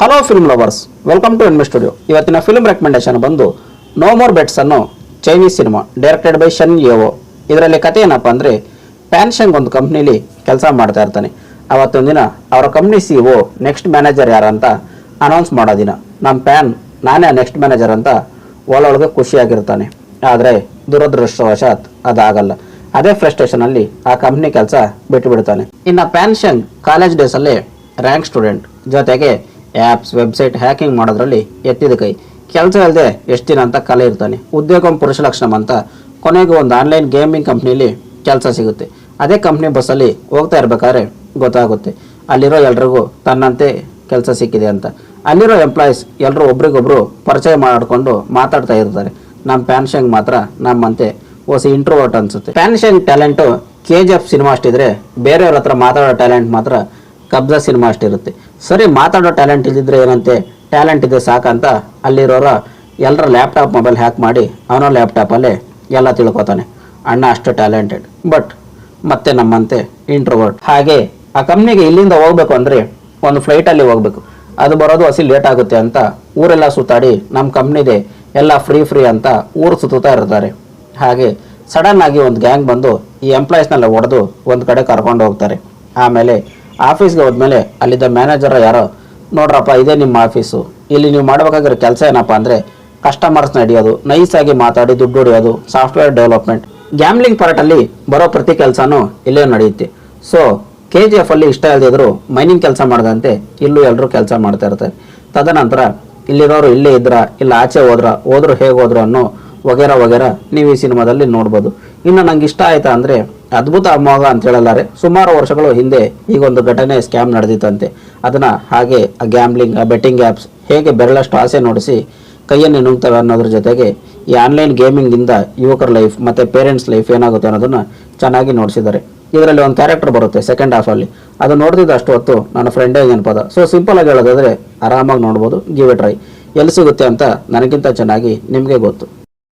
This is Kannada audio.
Hello film lovers welcome to enemy studio ಇವತ್ತಿನ ಫಿಲ್ಮ್ ರೆಕಮೆಂಡೇಶನ್ ಬಂದು ನೋ ಮೋರ್ ಬೆಟ್ಸ್ ಅನ್ನೋ Chinese cinema directed by Shen Ao ಇದರಲ್ಲಿ ಕತೆ ಏನಪ್ಪ ಅಂದರೆ ಪ್ಯಾನ್ಶಂಗ್ ಒಂದು ಕಂಪ್ನಿಲಿ ಕೆಲಸ ಮಾಡ್ತಾ ಇರ್ತಾನೆ. ಅವತ್ತೊಂದು ದಿನ ಅವರ company C O next manager ಯಾರಂತ ಅನೌನ್ಸ್ ಮಾಡೋ ದಿನ. ನಮ್ಮ ಪ್ಯಾನ್ ನಾನೇ ನೆಕ್ಸ್ಟ್ ಮ್ಯಾನೇಜರ್ ಅಂತ ಒಳೊಳಗೆ ಖುಷಿಯಾಗಿರ್ತಾನೆ. ಆದರೆ ದುರದೃಷ್ಟವಶಾತ್ ಅದಾಗಲ್ಲ. ಅದೇ ಫ್ರಸ್ಟ್ರೇಷನಲ್ಲಿ ಆ ಕಂಪ್ನಿ ಕೆಲಸ ಬಿಟ್ಟು ಬಿಡ್ತಾನೆ ಇನ್ನು ಪ್ಯಾನ್ಶಂಗ್ ಕಾಲೇಜ್ ಡೇಸಲ್ಲಿ ರ್ಯಾಂಕ್ ಸ್ಟೂಡೆಂಟ್ ಜೊತೆಗೆ ಆ್ಯಪ್ಸ್ ವೆಬ್ಸೈಟ್ ಹ್ಯಾಕಿಂಗ್ ಮಾಡೋದ್ರಲ್ಲಿ ಎತ್ತಿದ ಕೈ. ಕೆಲಸ ಇಲ್ಲದೆ ಎಷ್ಟು ದಿನ ಅಂತ ಕಲೆ ಇರ್ತಾನೆ. ಉದ್ಯೋಗಂ ಪುರುಷ ಲಕ್ಷಣಂ ಅಂತ ಕೊನೆಗೆ ಒಂದು ಆನ್ಲೈನ್ ಗೇಮಿಂಗ್ ಕಂಪ್ನಿಲಿ ಕೆಲಸ ಸಿಗುತ್ತೆ. ಅದೇ ಕಂಪ್ನಿ ಬಸ್ಸಲ್ಲಿ ಹೋಗ್ತಾ ಇರ್ಬೇಕಾದ್ರೆ ಗೊತ್ತಾಗುತ್ತೆ. ಅಲ್ಲಿರೋ ಎಲ್ರಿಗೂ ತನ್ನಂತೆ ಕೆಲಸ ಸಿಕ್ಕಿದೆ ಅಂತ. ಅಲ್ಲಿರೋ ಎಂಪ್ಲಾಯೀಸ್ ಎಲ್ಲರೂ ಒಬ್ರಿಗೊಬ್ರು ಪರಿಚಯ ಮಾಡಿಕೊಂಡು ಮಾತಾಡ್ತಾ ಇರ್ತಾರೆ. ನಮ್ಮ ಪ್ಯಾನ್ಶಂಗ್ ಮಾತ್ರ ನಮ್ಮಂತೆ ಹೊಸ ಇಂಟ್ರೋವರ್ಟ್ ಅನ್ಸುತ್ತೆ. Pansheng talent K G F cinema ಅಷ್ಟಿದ್ರೆ ಬೇರೆಯವ್ರ ಹತ್ರ ಮಾತಾಡೋ ಟ್ಯಾಲೆಂಟ್ ಮಾತ್ರ ಕಬ್ಜಾ ಸಿನಿಮಾ ಅಷ್ಟಿರುತ್ತೆ. ಸರಿ, ಮಾತಾಡೋ ಟ್ಯಾಲೆಂಟ್ ಇದ್ದಿದ್ರೆ ಏನಂತೆ? ಟ್ಯಾಲೆಂಟ್ ಇದೆ ಸಾಕಂತ ಅಲ್ಲಿರೋರ ಎಲ್ಲರ ಲ್ಯಾಪ್ಟಾಪ್ ಮೊಬೈಲ್ ಹ್ಯಾಕ್ ಮಾಡಿ ಅವನೋ ಲ್ಯಾಪ್ಟಾಪಲ್ಲೇ ಎಲ್ಲ ತಿಳ್ಕೊತಾನೆ. ಅಣ್ಣ ಅಷ್ಟು ಟ್ಯಾಲೆಂಟೆಡ್ ಬಟ್ ಮತ್ತೆ ನಮ್ಮಂತೆ ಇಂಟ್ರೋವರ್ಟ್ ಹಾಗೆ ಆ ಕಂಪ್ನಿಗೆ ಇಲ್ಲಿಂದ ಹೋಗ್ಬೇಕು ಅಂದರೆ ಒಂದು ಫ್ಲೈಟಲ್ಲಿ ಹೋಗ್ಬೇಕು. ಅದು ಬರೋದು ಹಸಿ ಲೇಟ್ ಆಗುತ್ತೆ ಅಂತ ಊರೆಲ್ಲ ಸುತ್ತಾಡಿ ನಮ್ಮ ಕಂಪ್ನಿದೆ ಎಲ್ಲ ಫ್ರೀ ಫ್ರೀ ಅಂತ ಊರು ಸುತ್ತುತ್ತಾ ಇರ್ತಾರೆ. ಹಾಗೆ ಸಡನ್ ಆಗಿ ಒಂದು ಗ್ಯಾಂಗ್ ಬಂದು ಈ ಎಂಪ್ಲಾಯೀಸ್ನೆಲ್ಲ ಹೊಡೆದು ಒಂದು ಕಡೆ ಕರ್ಕೊಂಡು ಹೋಗ್ತಾರೆ. ಆಮೇಲೆ ಆಫೀಸ್ಗೆ ಹೋದ್ಮೇಲೆ ಅಲ್ಲಿದ್ದ ಮ್ಯಾನೇಜರ್ ಯಾರೋ, ನೋಡ್ರಪ್ಪ, ಇದೇ ನಿಮ್ಮ ಆಫೀಸು ಇಲ್ಲಿ ನೀವು ಮಾಡಬೇಕಾಗಿರೋ ಕೆಲಸ ಏನಪ್ಪ ಅಂದರೆ ಕಸ್ಟಮರ್ಸ್ನ ಹಿಡಿಯೋದು ನೈಸಾಗಿ ಮಾತಾಡಿ ದುಡ್ಡು ಹೊಡೆಯೋದು ಸಾಫ್ಟ್ವೇರ್ ಡೆವಲಪ್ಮೆಂಟ್ ಗ್ಯಾಮ್ಲಿಂಗ್ ಪಾರ್ಟಲ್ಲಿ ಬರೋ ಪ್ರತಿ ಕೆಲಸನೂ ಇಲ್ಲೇ ನಡೆಯುತ್ತೆ. ಸೊ ಕೆ ಜಿ ಎಫ್ ಅಲ್ಲಿ ಇಷ್ಟ ಇಲ್ಲದಿದ್ರು ಮೈನಿಂಗ್ ಕೆಲಸ ಮಾಡಿದಂತೆ ಇಲ್ಲೂ ಎಲ್ಲರೂ ಕೆಲಸ ಮಾಡ್ತಾ ಇರ್ತಾರೆ. ತದನಂತರ ಇಲ್ಲಿರೋರು ಇಲ್ಲೇ ಇದ್ರ, ಇಲ್ಲ ಆಚೆ ಹೋದ್ರ, ಹೋದ್ರು ಹೇಗೆ ಹೋದ್ರು ಅನ್ನೋ ವಗೇರ ವಗೇರ ನೀವು ಈ ಸಿನಿಮಾದಲ್ಲಿ ನೋಡ್ಬೋದು. ಇನ್ನು ನಂಗೆ ಇಷ್ಟ ಆಯ್ತಾ ಅಂದರೆ ಅದ್ಭುತ ಅಮೋಘ ಅಂತ ಹೇಳಲಾರೆ. ಸುಮಾರು ವರ್ಷಗಳು ಹಿಂದೆ ಈಗೊಂದು ಘಟನೆ ಸ್ಕ್ಯಾಮ್ ನಡೆದಿತ್ತಂತೆ. ಅದನ್ನು ಹಾಗೆ ಆ ಗ್ಯಾಮ್ಲಿಂಗ್ ಆ ಬೆಟ್ಟಿಂಗ್ ಆ್ಯಪ್ಸ್ ಹೇಗೆ ಬೆರಳಷ್ಟು ಆಸೆ ನೋಡಿಸಿ ಕೈಯನ್ನು ನುಂಗ್ತವೆ ಅನ್ನೋದ್ರ ಜೊತೆಗೆ ಈ ಆನ್ಲೈನ್ ಗೇಮಿಂಗಿಂದ ಯುವಕರ ಲೈಫ್ ಮತ್ತು ಪೇರೆಂಟ್ಸ್ ಲೈಫ್ ಏನಾಗುತ್ತೆ ಅನ್ನೋದನ್ನು ಚೆನ್ನಾಗಿ ನೋಡಿಸಿದ್ದಾರೆ. ಇದರಲ್ಲಿ ಒಂದು ಕ್ಯಾರೆಕ್ಟರ್ ಬರುತ್ತೆ ಸೆಕೆಂಡ್ ಹಾಫಲ್ಲಿ ಅದು ನೋಡ್ತಿದ್ದ ಅಷ್ಟು ಹೊತ್ತು ನನ್ನ ಫ್ರೆಂಡೇ ನೆನಪದ. ಸೊ ಸಿಂಪಲ್ ಆಗಿ ಹೇಳೋದಾದ್ರೆ ಆರಾಮಾಗಿ ನೋಡ್ಬೋದು ಗಿವ್ ಎ ಟ್ರೈ ಎಲ್ಲಿ ಸಿಗುತ್ತೆ ಅಂತ ನನಗಿಂತ ಚೆನ್ನಾಗಿ ನಿಮಗೆ ಗೊತ್ತು.